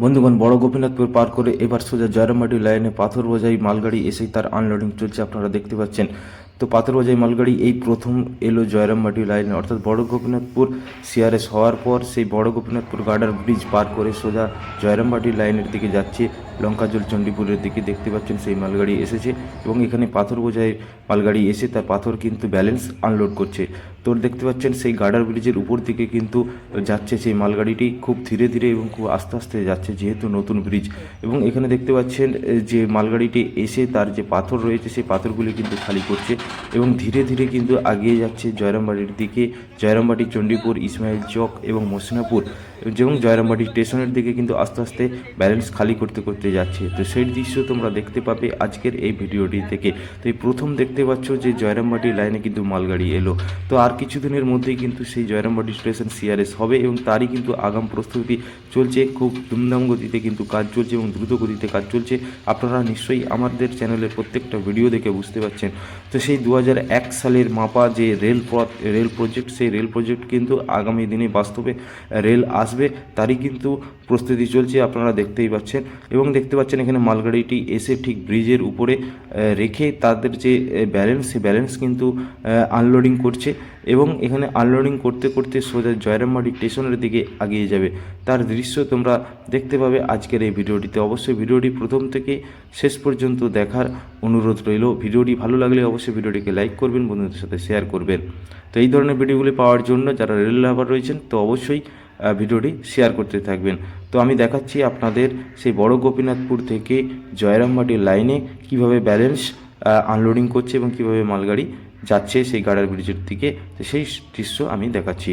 বন্ধুগণ, বড় গোপীনাথপুর পার করে এবার সোজা জয়রামবাটি লাইনে পাথর বোঝাই মালগাড়ি এসেই তার আনলোডিং চলছে, আপনারা দেখতে পাচ্ছেন। তো পাথর বোঝাই মালগাড়ি এই প্রথম এলো জয়রামবাটি লাইনে। অর্থাৎ বড় গোপীনাথপুর সিআরএস হওয়ার পর সেই বড় গোপীনাথপুর গার্ডার ব্রিজ পার করে সোজা জয়রামবাটি লাইনের দিকে যাচ্ছে। লঙ্কাজল চণ্ডীপুরের দিকে দেখতে পাচ্ছেন সেই মালগাড়ি এসেছে এবং এখানে পাথর বোঝায় মালগাড়ি এসে তার পাথর কিন্তু ব্যালেন্স আনলোড করছে। তো দেখতে পাচ্ছেন সেই গার্ডার ব্রিজের উপর দিকে কিন্তু যাচ্ছে সেই মালগাড়িটি, খুব ধীরে ধীরে এবং খুব আস্তে আস্তে যাচ্ছে যেহেতু নতুন ব্রিজ। এবং এখানে দেখতে পাচ্ছেন যে মালগাড়িটি এসে তার যে পাথর রয়েছে সেই পাথরগুলি কিন্তু খালি করছে এবং ধীরে ধীরে কিন্তু আগিয়ে যাচ্ছে জয়রামবাড়ির দিকে। জয়রামবাটি চণ্ডীপুর, ইসমাইল চক এবং মসিনাপুর। এবং জয়রামবাটি স্টেশনের দিকে কিন্তু আস্তে আস্তে ব্যালেন্স খালি করতে করতে যাচ্ছে। তো সেই দৃশ্য তোমরা দেখতে পাবে আজকের এই ভিডিওটি থেকে। তো এই প্রথম দেখতে পাচ্ছ যে জয়রামবাটি লাইনে কিন্তু মালগাড়ি এলো। তো আর কিছুদিনের মধ্যেই কিন্তু সেই জয়রামবাটি স্টেশন সিআরএস হবে এবং তারই কিন্তু আগাম প্রস্তুতি চলছে। খুব ধুমধাম গতিতে কিন্তু কাজ চলছে এবং দ্রুত গতিতে কাজ চলছে। আপনারা নিশ্চয়ই আমাদের চ্যানেলের প্রত্যেকটা ভিডিও দেখে বুঝতে পারছেন। তো সেই দু সালের মাপা যে রেলপথ রেল প্রজেক্ট সেই রেল প্রজেক্ট কিন্তু আগামী দিনে বাস্তবে রেল আসবে, তারই কিন্তু প্রস্তুতি চলছে, আপনারা দেখতেই পাচ্ছেন। এবং দেখতে পাচ্ছেন এখানে মালগাড়িটি এসে ঠিক ব্রিজের উপরে রেখে তাদের যে ব্যালেন্স সে ব্যালেন্স কিন্তু আনলোডিং করছে এবং এখানে আনলোডিং করতে করতে সোজা জয়রামবাড়ি স্টেশনের দিকে এগিয়ে যাবে। তার দৃশ্য তোমরা দেখতে পাবে আজকের এই ভিডিওটিতে। অবশ্যই ভিডিওটি প্রথম থেকে শেষ পর্যন্ত দেখার অনুরোধ রইল। ভিডিওটি ভালো লাগলে অবশ্যই ভিডিওটিকে লাইক করবেন, বন্ধুদের সাথে শেয়ার করবেন। তো এই ধরনের ভিডিওগুলি পাওয়ার জন্য যারা রেল লাভার রয়েছেন, তো অবশ্যই ভিডিওটি শেয়ার করতে থাকবেন। তো আমি দেখাচ্ছি আপনাদের সেই বড় গোপীনাথপুর থেকে জয়রামবাটির লাইনে কীভাবে ব্যালেন্স আনলোডিং করছে এবং কীভাবে মালগাড়ি যাচ্ছে সেই গাড়ার ব্রিজের দিকে। তো সেই দৃশ্য আমি দেখাচ্ছি।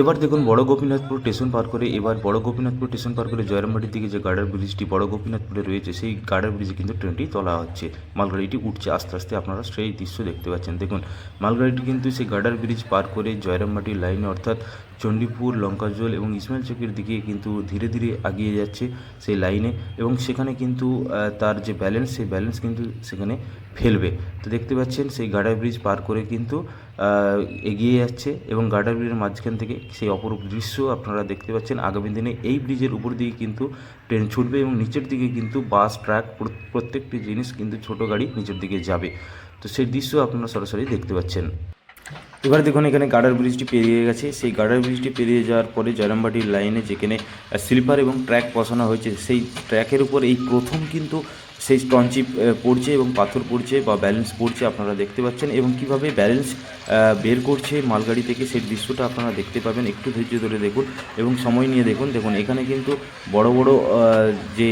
এবার দেখুন বড় গোপীনাথপুর স্টেশন পার করে, এবার বড় গোপীনাথপুর স্টেশন পার করে জয়রামবাটির দিকে যে গার্ডার ব্রিজটি বড় গোপীনাথপুরে রয়েছে, সেই গার্ডার ব্রিজে কিন্তু ট্রেনটি তোলা হচ্ছে। মালগাড়িটি উঠছে আস্তে আস্তে, আপনারা সেই দৃশ্য দেখতে পাচ্ছেন। দেখুন, মালগাড়িটি কিন্তু সেই গার্ডার ব্রিজ পার করে জয়রামবাটির লাইনে অর্থাৎ চণ্ডীপুর, লঙ্কাজল এবং ইসমাইল চকের দিকে কিন্তু ধীরে ধীরে এগিয়ে যাচ্ছে সেই লাইনে এবং সেখানে কিন্তু তার যে ব্যালেন্স সেই ব্যালেন্স কিন্তু সেখানে ফেলবে। তো দেখতে পাচ্ছেন, সেই গার্ডার ব্রিজ পার করে কিন্তু এগিয়ে যাচ্ছে এবং গার্ডার ব্রিজের মাঝখান থেকে সেই অপরূপ দৃশ্য আপনারা দেখতে পাচ্ছেন। আগামী দিনে এই ব্রিজের উপর দিকে কিন্তু ট্রেন ছুটবে এবং নিচের দিকে কিন্তু বাস, ট্রাক, প্র- প্রত্যেকটি জিনিস কিন্তু ছোট গাড়ি নিচের দিকে যাবে। তো সেই দৃশ্য আপনারা সরাসরি দেখতে পাচ্ছেন। এবার দেখুন, এখানে গার্ডার ব্রিজটি পেরিয়ে গেছে। সেই গার্ডার ব্রিজটি পেরিয়ে যাওয়ার পরে জয়রামবাটির লাইনে যেখানে স্লিপার এবং ট্র্যাক বসানো হয়েছে, সেই ট্র্যাকের উপর এই প্রথম কিন্তু সেই স্টনচিপ পড়ছে এবং পাথর পড়ছে বা ব্যালেন্স পড়ছে আপনারা দেখতে পাচ্ছেন এবং কীভাবে ব্যালেন্স বের করছে মালগাড়ি থেকে সেই দৃশ্যটা আপনারা দেখতে পাবেন। একটু ধৈর্য ধরে দেখুন এবং সময় নিয়ে দেখুন। দেখুন, এখানে কিন্তু বড় বড় যে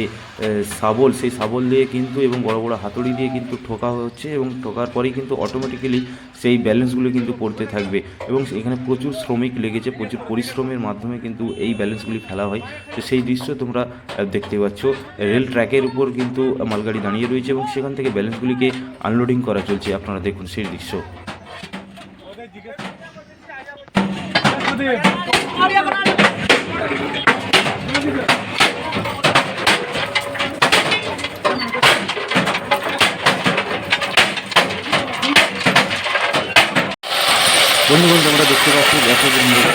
শাবল, সেই শাবল দিয়ে কিন্তু এবং বড় বড় হাতুড়ি দিয়ে কিন্তু ঠোকা হচ্ছে এবং ঠোকার পরেই কিন্তু অটোমেটিক্যালি সেই ব্যালেন্সগুলো কিন্তু পড়তে থাকবে এবং এখানে প্রচুর শ্রমিক লেগেছে, প্রচুর পরিশ্রমের মাধ্যমে কিন্তু এই ব্যালেন্সগুলি ফেলা হয়। তো সেই দৃশ্য তোমরা দেখতে পাচ্ছ। রেল ট্র্যাকের উপর কিন্তু মালগাড়ি দাঁড়িয়ে রয়েছে এবং সেখান থেকে ব্যালেন্সগুলিকে আনলোডিং করা চলছে। আপনারা দেখুন সেই দৃশ্য। বন্ধুগণ, তোমরা দেখতে পাচ্ছ, দেখো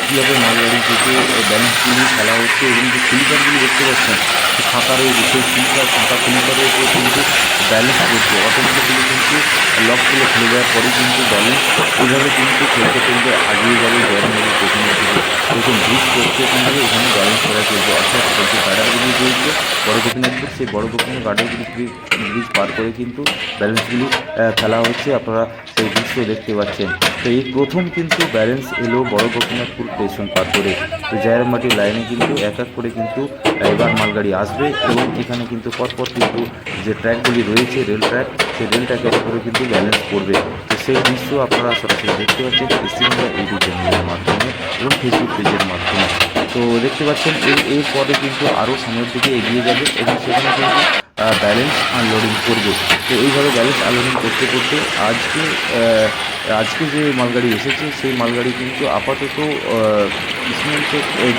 কীভাবে মালগাড়ি থেকে ব্যালেন্সগুলি খেলা হচ্ছে এবং যে স্লিপারগুলি দেখতে পাচ্ছেন রয়েছে সেই ফাঁকা স্লিপারের উপর কিন্তু ব্যালেন্স করছে। অটোমেটিক্যালি কিন্তু লকগুলো খুলে দেওয়ার পরে কিন্তু ব্যালেন্স এইভাবে কিন্তু খেলতে খেলতে আগিয়ে যাবে জয়ের মধ্যে পেছনের দিকে। দেখুন ব্রিজ করতে কিন্তু এখানে ব্যালেন্স করা চলছে। অর্থাৎ যে গার্ডারগুলি রয়েছে বড় গোপীনাথপুর সেই বড় গোপীনাথ গার্ডারগুলি ব্রিজ পার করে কিন্তু ব্যালেন্সগুলি ফেলা হচ্ছে। আপনারা সেই দৃশ্য দেখতে পাচ্ছেন। তো এই প্রথম কিন্তু ব্যালেন্স এলো বড় গোপীনাথপুর স্টেশন পার করে। তো জায়রামবাটির লাইনে কিন্তু এক এক করে কিন্তু এবার মালগাড়ি আসবে এবং এখানে কিন্তু পরপর কিন্তু যে ট্র্যাকগুলি রয়েছে রেল ট্র্যাক সেই রেল ট্র্যাকের উপরে কিন্তু ব্যালেন্স করবে। তো সেই দৃশ্য আপনারা সরাসরি দেখতে পাচ্ছেন পশ্চিমবঙ্গ ইউটিউব চ্যানেলের মাধ্যমে এবং ফেসবুক পেজের মাধ্যমে। তো দেখতে পাচ্ছেন এই এরপরে কিন্তু আরও সামনের দিকে এগিয়ে যাবে এবং সেখানে কিন্তু ব্যালেন্স আনলোডিং করবে। তো এইভাবে ব্যালেন্স আনলোডিং করতে করতে আজকে আজকে যে মালগাড়ি এসেছে সেই মালগাড়ি কিন্তু আপাতত আহ,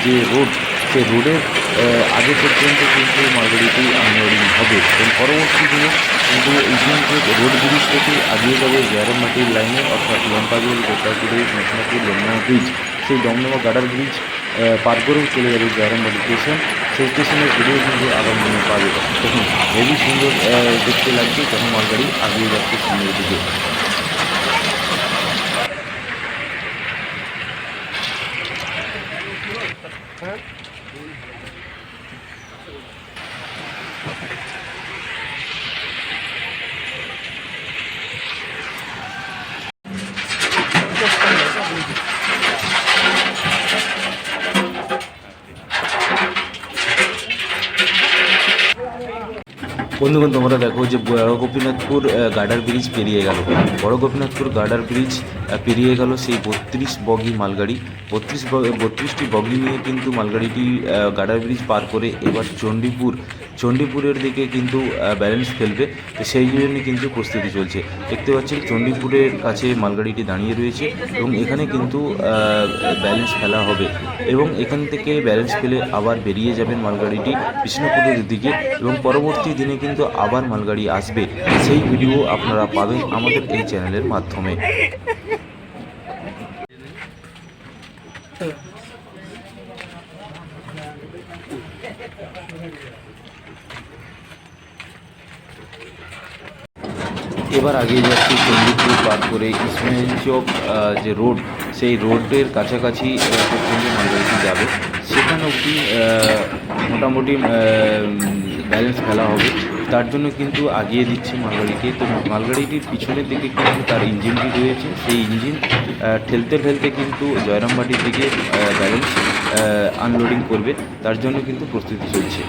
যে রোড সেই রোডের আগে পর্যন্ত কিন্তু মালগাড়িটি আনলোডিং হবে। এবং পরবর্তী দিনে কিন্তু ইসমাইল চক রোড ব্রিজ থেকে আগিয়ে যাবে জয়রামমাটির লাইনে, অর্থাৎ লঙ্কাজল গোটাগুড়ি মেঘনাপুর দমদমা ব্রিজ। সেই দমদমা গার্ডার ব্রিজ পার করেও চলে যাবে জয়রামবাটি স্টেশন সেই স্টেশনের ভিডিও কিন্তু আগামী পাবে দেখুন, হেভি সুন্দর দেখতে লাগছে তখন মালগাড়ি আগিয়ে যাচ্ছে সামনের দিকে। বন্ধুগণ, তোমরা দেখো যে বড় গোপীনাথপুর গার্ডার ব্রিজ পেরিয়ে গেল। বড় গোপীনাথপুর গার্ডার ব্রিজ পেরিয়ে গেল সেই বত্রিশ বগি মালগাড়ি। বত্রিশ বত্রিশটি বগি নিয়ে কিন্তু মালগাড়িটি গার্ডার ব্রিজ পার করে এবার চণ্ডীপুর চণ্ডীপুরের দিকে কিন্তু ব্যালেন্স ফেলবে সেই জন্য কিন্তু প্রস্তুতি চলছে। দেখতে পাচ্ছেন, চণ্ডীপুরের কাছে মালগাড়িটি দাঁড়িয়ে রয়েছে এবং এখানে কিন্তু ব্যালেন্স ফেলা হবে এবং এখান থেকে ব্যালেন্স ফেলে আবার বেরিয়ে যাবেন মালগাড়িটি বিষ্ণুপুরের দিকে এবং পরবর্তী দিনে কিন্তু আবার মালগাড়ি আসবে। সেই ভিডিও আপনারা পাবেন আমাদের এই চ্যানেলের মাধ্যমে। এবার আগিয়ে যাচ্ছি চণ্ডীপুর পার করে ইসমাইল চক যে রোড, সেই রোডের কাছাকাছি পর্যন্ত মালগাড়িটি যাবে। সেখানে অবধি মোটামুটি ব্যালেন্স ফেলা হবে। তার জন্য কিন্তু আগিয়ে দিচ্ছে মালগাড়িকে তো মালগাড়িটির পিছনের দিকে কিন্তু তার ইঞ্জিনটি রয়েছে। সেই ইঞ্জিন ঠেলতে ঠেলতে কিন্তু জয়রামবাটির দিকে ব্যালেন্স আনলোডিং করবে। তার জন্য কিন্তু প্রস্তুতি চলছে।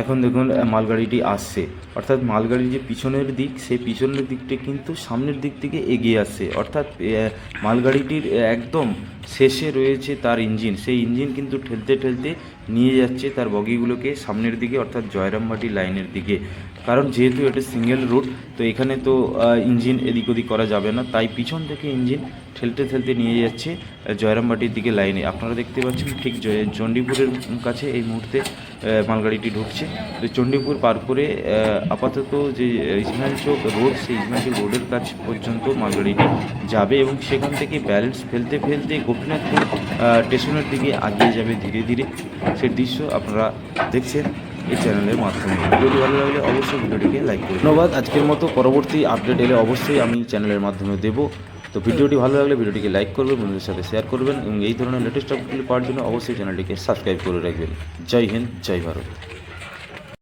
এখন দেখুন মালগাড়িটি আসছে। অর্থাৎ মালগাড়ির যে পিছনের দিক, সেই পিছনের দিকটা কিন্তু সামনের দিক থেকে এগিয়ে আসছে। অর্থাৎ মালগাড়িটির একদম শেষে রয়েছে তার ইঞ্জিন। সেই ইঞ্জিন কিন্তু ঠেলতে ঠেলতে নিয়ে যাচ্ছে তার বগিগুলোকে সামনের দিকে, অর্থাৎ জয়রামবাটি লাইনের দিকে। কারণ যেহেতু এটা সিঙ্গেল রুট, তো এখানে তো ইঞ্জিন এদিক ওদিক করা যাবে না। তাই পিছন থেকে ইঞ্জিন ঠেলতে ঠেলতে নিয়ে যাচ্ছে জয়রামবাটির দিকে লাইনে। আপনারা দেখতে পাচ্ছেন ঠিক চণ্ডীপুরের কাছে এই মুহূর্তে মালগাড়িটি ঢুকছে। তো চণ্ডীপুর পার করে আপাতত যে ইসমাইল চৌক রোড, সেই ইসমাইল চৌক রোডের কাছ পর্যন্ত মালগাড়িটি যাবে এবং সেখান থেকে ব্যালেন্স ফেলতে ফেলতে গোপীনাথপুর স্টেশনের দিকে আগিয়ে যাবে ধীরে ধীরে। সে দৃশ্য আপনারা দেখছেন এই চ্যানেলের মাধ্যমে। ভিডিওটি ভালো লাগলে অবশ্যই ভিডিওটিকে লাইক করুন ধন্যবাদ। আজকের মতো পরবর্তী আপডেট এলে অবশ্যই আমি চ্যানেলের মাধ্যমে দেবো। তো ভিডিওটি ভালো লাগলে ভিডিওটিকে লাইক করবেন, বন্ধুদের সাথে শেয়ার করবেন এবং এই ধরনের লেটেস্ট আপডেটগুলি পাওয়ার জন্য অবশ্যই চ্যানেলটিকে সাবস্ক্রাইব করে রাখবেন। জয় হিন্দ, জয় ভারত।